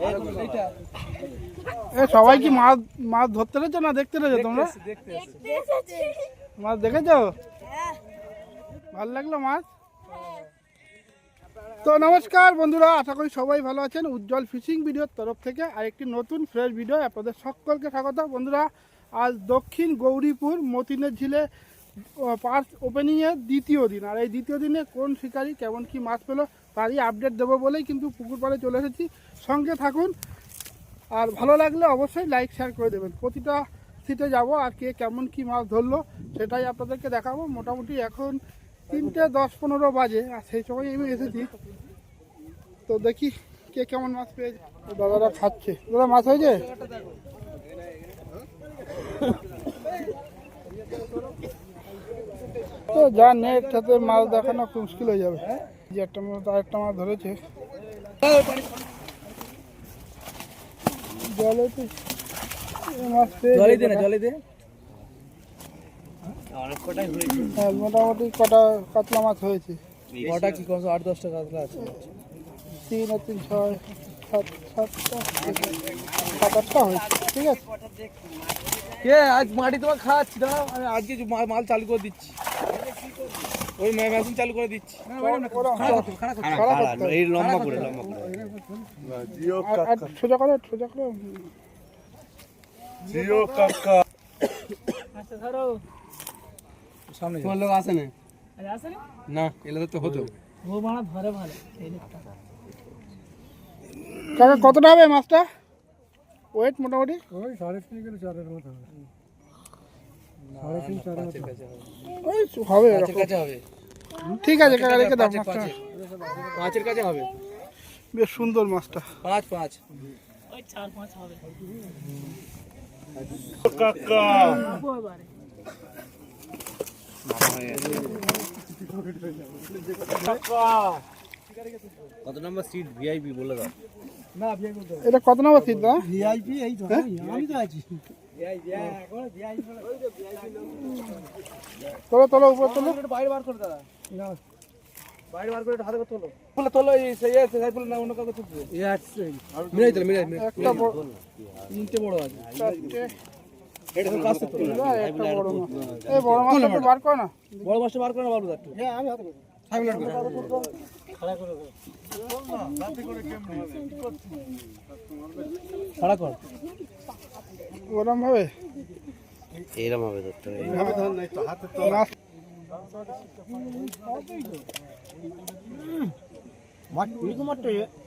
এ, সবাই কি মাছ মাছ ধরতে রয়েছে না দেখতে রয়েছে তোমরা? মাছ দেখেছ? ভালো লাগল মাছ? তো নমস্কার বন্ধুরা, আশা করি সবাই ভালো আছেন। উজ্জ্বল ফিশিং ভিডিওর তরফ থেকে আরেকটি নতুন ফ্রেশ ভিডিও আপনাদের সকলকে স্বাগত। বন্ধুরা, আজ দক্ষিণ গৌরীপুর মতিনের ঝিলে পার্স ওপেনিংয়ের দ্বিতীয় দিন। আর এই দ্বিতীয় দিনে কোন শিকারি কেমন কি মাছ পেল তারই আপডেট দেবো বলেই কিন্তু পুকুর পাড়ে চলে এসেছি। সঙ্গে থাকুন। আর ভালো লাগলে অবশ্যই লাইক শেয়ার করে দেবেন। প্রতিটা সিটে যাব আর কে কেমন কি মাছ ধরলো সেটাই আপনাদেরকে দেখাবো। মোটামুটি এখন তিনটে দশ পনেরো বাজে, আর সেই সময় আমি এসেছি। তো দেখি কে কেমন মাছ পেয়েছে। দাদারা খাচ্ছে। দাদা, মাছ হয়েছে? যা নেট সাথে মাছ দেখানো খুব মুশকিল হয়ে যাবে। যে একটা মাছ আরেকটা মাছ ধরেছে। জলে তো মাছ জলে দে না জলে দে। হ্যাঁ মোটামুটি কটা কাতলা মাছ হয়েছে। কটা কি আট দশটা কাতলা আছে? তিন আর তিন ছয় সাত সাতটা সাত আটটা হয়েছে ঠিক আছে? কে আজ মাটি তোমার খাওয়াচ্ছি দাঁড়াও আমি আজকে মাল চালু করে দিচ্ছি। ওই মেশিন চালু করে দিচ্ছি। এই লম্বা করে লম্বা করে। সোজা করো সোজা করো। জিও কাকা। সামনে তোমার লোক আসে না? না? এলে তো হতো। কাকা কতটা হবে মাছটা? ওয়েট মোটামুটি? ওই সাড়ে তিন কিলো চারের মতো হবে সাড়ে তিন চারের মতো ওই হবে কাছে হবে। ঠিক আছে কাকা রেখে দাও পাঁচের মাছটা। পাঁচের। পাঁচের কাছে হবে। বেশ সুন্দর মাছটা। পাঁচ পাঁচ। কাকা। কত নম্বর সিট ভিআইপি বলে দাও। না এটা কত নম্বর সিট দা ভিআইপি এই তো আমি তো আছি। তোলো তোলো উপরে তোলো। বাইরে বার করে দাদা। না। বাইরে বার করে একটু হাতে করে তোলো। বলে তোলো এই সেই আছে সাইড বলে না অন্য কাউকে তুলবে এই আছে। মিলাই দিলে মিলাই মিলাই। একটা বড় তিনটে বড় আছে। এটা তো কাছে তোলো। একটা বড় এই বড় মাছটা বার করো না। বড় মাছটা বার করে না বাবু হ্যাঁ আমি হাতে করে খাড়া কর। ওরম ভাবে এরম হবে ধরতে হবে। মাছ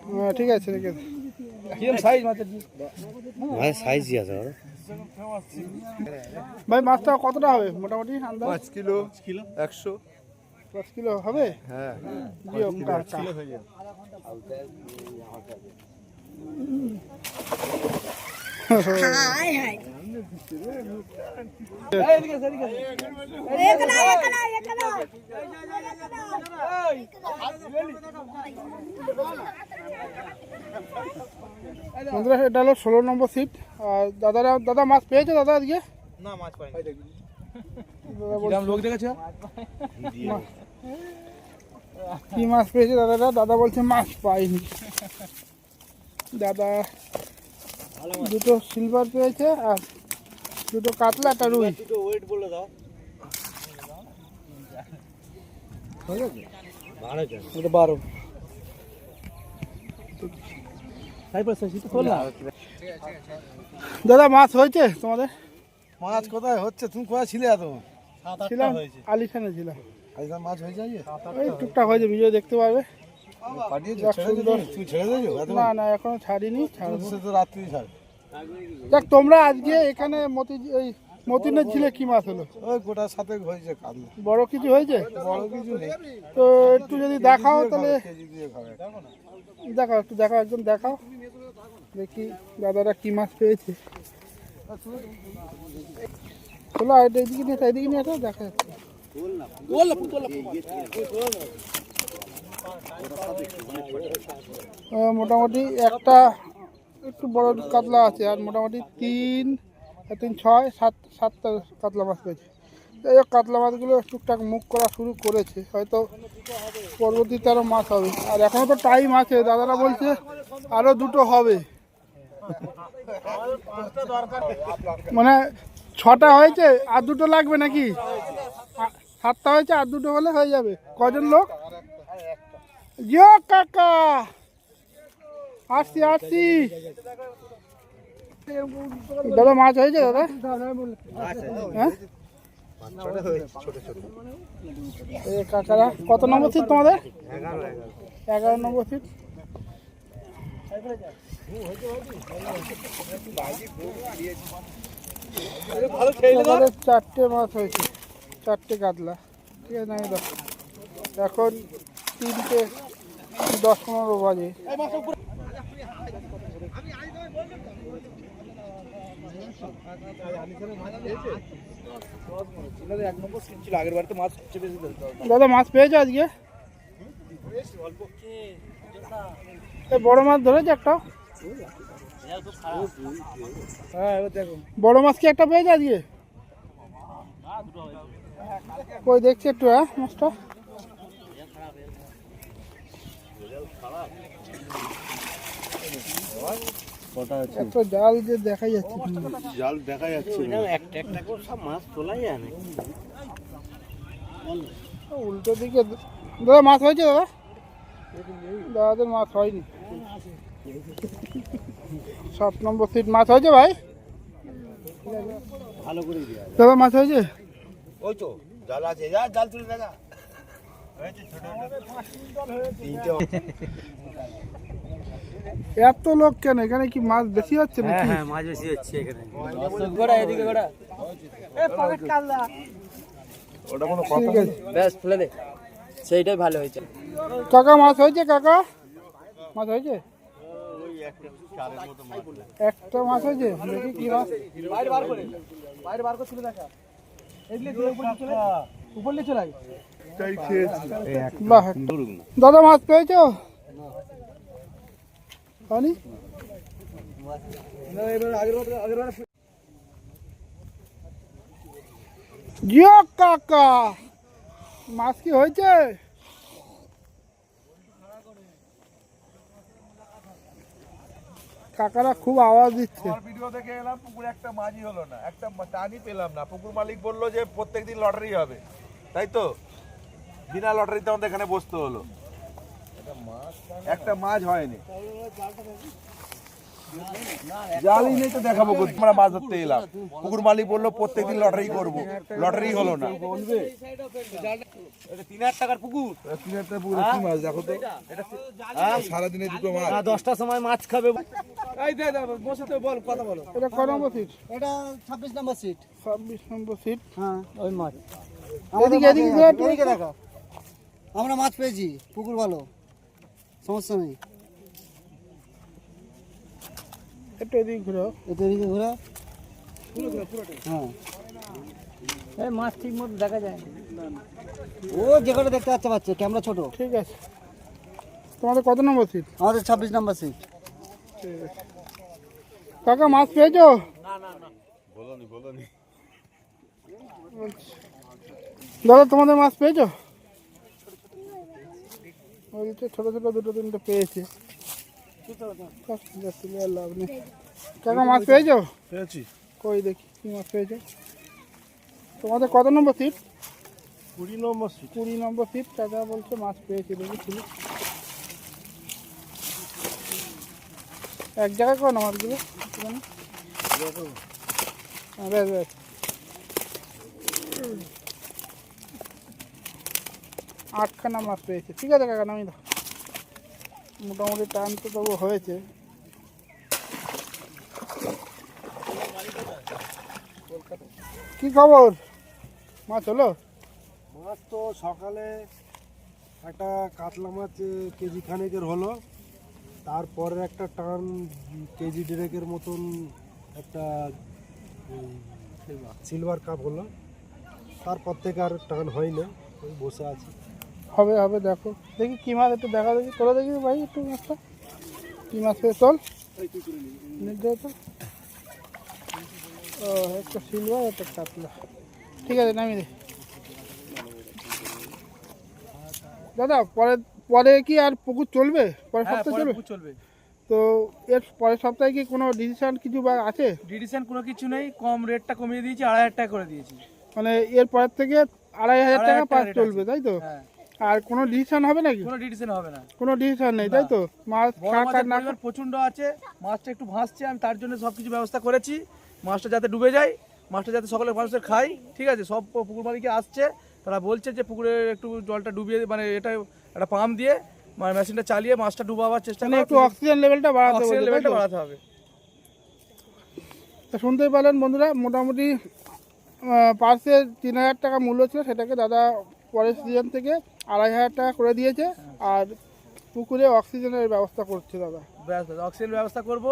হ্যাঁ, ঠিক আছে ঠিক আছে। ভাই সাইজই আছে ভাই মাছটা কতটা হবে? মোটামুটি আন্দাজ? পাঁচ কিলো কিলো? একশো। পাঁচ কিলো হবে? হ্যাঁ। এদিকে বন্ধুরা এটা হলো ষোলো নম্বর সিট আর দাদারা দাদা মাছ পেয়েছে দাদা আজকে? না মাছ লোক দেখেছ? কি মাছ পেয়েছে দাদারা? দাদা বলছে মাছ পাইনি। দাদা দুটো সিলভার পেয়েছে আর দুটো কাতলা একটা রুই। ওয়েট বলে দাও। জন বারো। দাদা মাছ হয়েছে তোমাদের? মাছ কোথায় হচ্ছে? তুমি কোথায় ছিলে এত? ছিলাম আলিখানে ছিলাম। মাছ হয়ে যায় ওই টুকটাক হয়েছে ভিডিও দেখতে পারবে। না না এখনও ছাড়িনি ছাড়বো। তো রাত্রি ছাড়। দেখ তোমরা আজকে এখানে মতি ওই মতিনের ঝিলে কি মাছ হলো? ওই গোটার সাথে হয়েছে কাতলা বড় কিছু হয়েছে? বড় কিছু নেই। তো একটু যদি দেখাও তাহলে দেখাও একটু দেখাও একদম দেখাও। দেখি দাদারা কি মাছ পেয়েছে। চলো আর এইদিকে নিয়ে এইদিকে নিয়ে দেখা যাচ্ছে। মোটামুটি একটা একটু বড় কাতলা আছে আর মোটামুটি তিন তিন, ছয়, সাত, সাতটা কাতলা মাছ পেয়েছে হোক, কাতলা মাছগুলো টুকটাক মুখ করা শুরু করেছে। হয়তো পরবর্তীতে আরও মাছ হবে। আর এখনও তো টাইম আছে, দাদারা বলছে আরও দুটো হবে। মানে ছটা হয়েছে, আর দুটো লাগবে নাকি? সাতটা হয়েছে, আর দুটো হলে হয়ে যাবে। কজন লোক? জিও কাকা। আসছি আসছি। দাদা, মাছ হয়েছে, দাদা? হ্যাঁ? কাকারা, কত নম্বর সিট তোমাদের? এগারো নম্বর সিট চারটে মাছ হয়েছে, চারটে কাতলা ঠিক আছে দাও। এখন তিনটে দশ পনেরো বাজে। দাদা, মাছ পেয়েছ আজকে? বড় মাছ ধরেছে একটা হ্যাঁ বড় মাছ কি একটা পেয়েছে আজকে? কই, দেখছি একটু হ্যাঁ মাছটা। এত জাল যে দেখা যাচ্ছে। না। জাল দেখা যাচ্ছে একটা একটা করে সব মাছ যায় না উল্টো দিকে দাদা মাছ হয়েছে দাদা? দাদাদের মাছ হয়নি। সাত নম্বর সিট মাছ হয়েছে ভাই? ভালো করে দাদা মাছ হয়েছে? ওই তো জাল আছে যা জাল তুলে দেখা। এত লোক কেন? এখানে কি মাছ বেশি হচ্ছে নাকি? হ্যাঁ মাছ বেশি হচ্ছে এখানে। গোড়া এদিকে গোড়া। ওটা কোনো ঠিক আছে। ব্যাস ফেলে দে। সেইটাই ভালো হয়েছে। কাকা মাছ হয়েছে কাকা? মাছ হয়েছে? একটা মাছ হয়েছে? দেখি কি মাছ বাইরে বার করে। বাইরে বার করে তুলে দেখা। এদিকে দিয়ে উপর চলে উপর চলে আয়। খেয়েছি। দাদা মাছ পেয়েছ? পানি? না, এবার আগের বার আগের বার জিও কাকা মাছ কি হয়েছে? কাকারা খুব আওয়াজ দিচ্ছে। ভিডিও দেখে এলাম পুকুরে একটা মাছই হলো না। একটা টানই পেলাম না। পুকুর মালিক বলল যে প্রত্যেকদিন লটারি হবে। তাই তো? বিনা লটারিতে আমাদের এখানে বসতে হলো। একটা মাছ হয়নি। জালই নেই তো দেখাবো আমরা মাছ ধরতে এলাম। পুকুর মালিক বলল প্রত্যেকদিন লটারি করব। লটারি হলো না। তিন হাজার টাকার পুকুর। তিন হাজার টাকা পুকুরে কি মাছ দেখো তো? সারাদিনে দুটো মাছ। দশটার সময় মাছ খাবে। এই দে দে বসে তো বল কথা বলো। এটা ক নম্বর সিট এটা ছাব্বিশ নম্বর সিট ছাব্বিশ নম্বর সিট হ্যাঁ ওই মাছ। এদিকে এদিকে দেখা। আমরা মাছ পেয়েছি পুকুর ভালো। সমস্যা নেই। একটু এদিকে ঘুরো। এতে এদিকে ঘোরা। হ্যাঁ। এই মাছ ঠিক মতো দেখা যায় ও যে কটা দেখতে পাচ্ছে পাচ্ছে ক্যামেরা ছোট। ঠিক আছে। তোমাদের কত নম্বর সিট আমাদের ছাব্বিশ নম্বর সিট কাকা মাছ পেয়েছ? দাদা তোমাদের মাছ পেয়েছ? ওইদিকে ছোট ছোট দুটো তিনটে পেয়েছে। লাভ নেই। কাকা মাছ পেয়েছ? পেয়েছি। কই দেখি কি মাছ পেয়েছ? তোমাদের কত নম্বর সিট কুড়ি নম্বর সিট কুড়ি নম্বর সিট কাকা বলছে মাছ পেয়েছে দেখি ছিল এক জায়গায় কয় না মাছগুলো এখানে? হ্যাঁ, বেশ বেশ আটখানা মাছ পেয়েছে ঠিক আছে কাকা নামি দাও। মোটামুটি টান তো তবু হয়েছে। কি খবর? মাছ হলো? মাছ তো সকালে একটা কাতলা মাছ কেজি খানেকের হলো। তারপরে একটা টান কেজি ডেরেকের মতন একটা সিলভার। কাপ হলো। তারপর থেকে আর টান হয় না ওই বসে আছি। হবে হবে দেখো। দেখি কি মাছ একটু দেখা দেখি। তোরা দেখি ভাই একটু মাছটা। কি মাছ পেয়ে চল তো ও একটা সিলভার একটা কাতলা। ঠিক আছে নামিয়ে দে। দাদা পরে পরে কি আর পুকুর চলবে? পরে সপ্তাহে চলবে? চলবে। তো এর পরের সপ্তাহে কি কোনো ডিসিশন কিছু বা আছে? ডিডিশন কোনো কিছু নেই কম রেটটা কমিয়ে দিয়েছি আড়াই হাজার টাকা করে দিয়েছি। মানে এর পরের থেকে আড়াই হাজার টাকা পাস চলবে। তাই তো? হ্যাঁ। আর কোনো ডিসিশন হবে নাকি? কোনো ডিডিশন হবে না। কোনো ডিসিশন নেই তাই তো? মাছ বড় খা না প্রচণ্ড আছে মাছটা একটু ভাসছে আমি তার জন্য সব কিছু ব্যবস্থা করেছি। মাছটা যাতে ডুবে যায় মাছটা যাতে সকলের মানুষের খাই ঠিক আছে? সব পুকুর মালিকে আসছে তারা বলছে যে পুকুরে একটু জলটা ডুবিয়ে মানে এটা একটা পাম্প দিয়ে মানে মেশিনটা চালিয়ে মাছটা ডুবাবার চেষ্টা মানে করো। একটু অক্সিজেন লেভেলটা বাড়াতে অক্সিজেন লেভেলটা বাড়াতে হবে। তো শুনতেই পারলেন বন্ধুরা মোটামুটি পার্সের তিন হাজার টাকা মূল্য ছিল সেটাকে দাদা পরের সিজন থেকে আড়াই হাজার টাকা করে দিয়েছে আর পুকুরে অক্সিজেনের ব্যবস্থা করছে দাদা। ব্যাস ব্যাস, অক্সিজেন ব্যবস্থা করব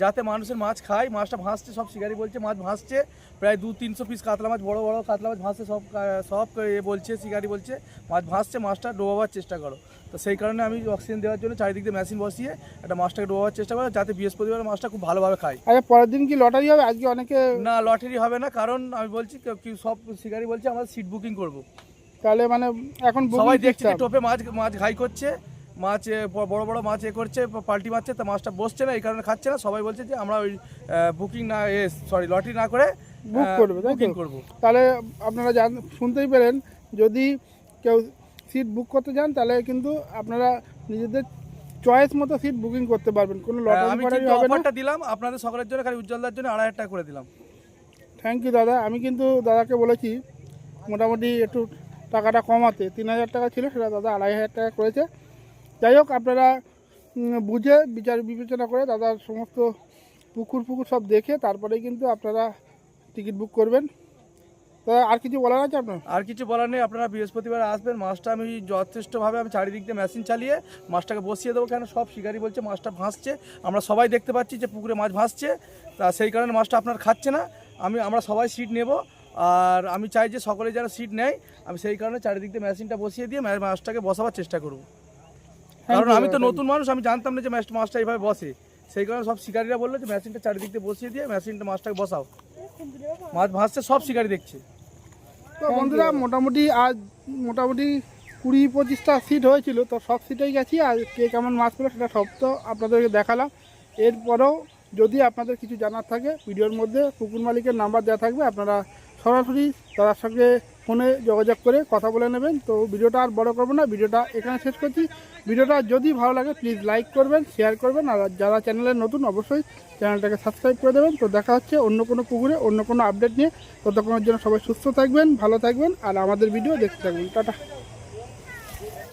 যাতে মানুষের মাছ খায় মাছটা ভাসছে সব শিকারি বলছে মাছ ভাসছে। প্রায় দু তিনশো পিস কাতলা মাছ বড় বড় কাতলা মাছ ভাসছে সব সব এ বলছে শিকারি বলছে মাছ ভাসছে মাছটা ডোবাবার চেষ্টা করো। তো সেই কারণে আমি অক্সিজেন দেওয়ার জন্য চারিদিক দিয়ে মেশিন বসিয়ে একটা মাছটাকে ডোবাবার চেষ্টা করো যাতে বৃহস্পতিবার মাছটা খুব ভালোভাবে খায়। আচ্ছা পরের দিন কি লটারি হবে? আজকে অনেকে না লটারি হবে না কারণ আমি বলছি সব শিকারি বলছে আমরা সিট বুকিং করব। তাহলে মানে এখন সবাই দেখছে যে টোপে মাছ মাছ ঘাই করছে মাছ বড় বড় মাছ এ করছে পাল্টি মারছে তা মাছটা বসছে না এই কারণে খাচ্ছে না। সবাই বলছে যে আমরা ওই বুকিং না এ সরি লটারি না করে বুক করবে, বুকিং করব। তাহলে আপনারা জান শুনতেই পেলেন যদি কেউ সিট বুক করতে চান তাহলে কিন্তু আপনারা নিজেদের চয়েস মতো সিট বুকিং করতে পারবেন। কোনো লটারি আমি ফটারি হবে না। অফারটা দিলাম আপনাদের সকলের জন্য খালি উজ্জ্বলদার জন্য আড়াই হাজার টাকা করে দিলাম। থ্যাংক ইউ দাদা। আমি কিন্তু দাদাকে বলেছি মোটামুটি একটু টাকাটা কমাতে তিন হাজার টাকা ছিল, সেটা দাদা আড়াই হাজার টাকা করেছে। যাই হোক, আপনারা বুঝে বিচার বিবেচনা করে দাদার সমস্ত পুকুর পুকুর সব দেখে তারপরেই কিন্তু আপনারা টিকিট বুক করবেন। আর কিছু বলার আছে আপনার? আর কিছু বলার নেই, আপনারা বৃহস্পতিবার আসবেন। মাছটা আমি যথেষ্টভাবে আমি চারিদিক দিয়ে মেশিন চালিয়ে মাছটাকে বসিয়ে দেবো কেন? সব শিকারি বলছে মাছটা ভাসছে। আমরা সবাই দেখতে পাচ্ছি যে পুকুরে মাছ ভাসছে। তা সেই কারণে মাছটা আপনার খাচ্ছে না। আমি, আমরা সবাই সিট নেব। আর আমি চাই যে সকলে যারা সিট নেয় আমি সেই কারণে চারিদিক দিয়ে মেশিনটা বসিয়ে দিয়ে মাছটাকে বসাবার চেষ্টা করব। কারণ আমি তো নতুন মানুষ আমি জানতাম না যে মাছ- মাছটা এইভাবে বসে। সেই কারণে সব শিকারীরা বলল যে মেশিনটা চারিদিক দিয়ে বসিয়ে দিয়ে মেশিনটা মাছটাকে বসাও। মাছ ভাসছে সব শিকারি দেখছে। তো বন্ধুরা মোটামুটি আজ মোটামুটি কুড়ি পঁচিশটা সিট হয়েছিল তো সব সিটেই গেছি। আর কে কেমন মাছ পেল সেটা সব তো আপনাদেরকে দেখালাম। এরপরেও যদি আপনাদের কিছু জানার থাকে ভিডিওর মধ্যে পুকুর মালিকের নাম্বার দেওয়া থাকবে আপনারা সরাসরি তার সঙ্গে ফোনে যোগাযোগ করে কথা বলে নেবেন। তো ভিডিওটা আর বড় করব না, ভিডিওটা এখানে শেষ করছি। ভিডিওটা যদি ভালো লাগে প্লিজ লাইক করবেন শেয়ার করবেন, আর যারা চ্যানেলে নতুন, অবশ্যই চ্যানেলটাকে সাবস্ক্রাইব করে দেবেন। তো দেখা হচ্ছে অন্য কোনো পুকুরে, অন্য কোনো আপডেট নিয়ে। ততক্ষণের জন্য সবাই সুস্থ থাকবেন, ভালো থাকবেন, আর আমাদের ভিডিও দেখতে থাকবেন। টাটা।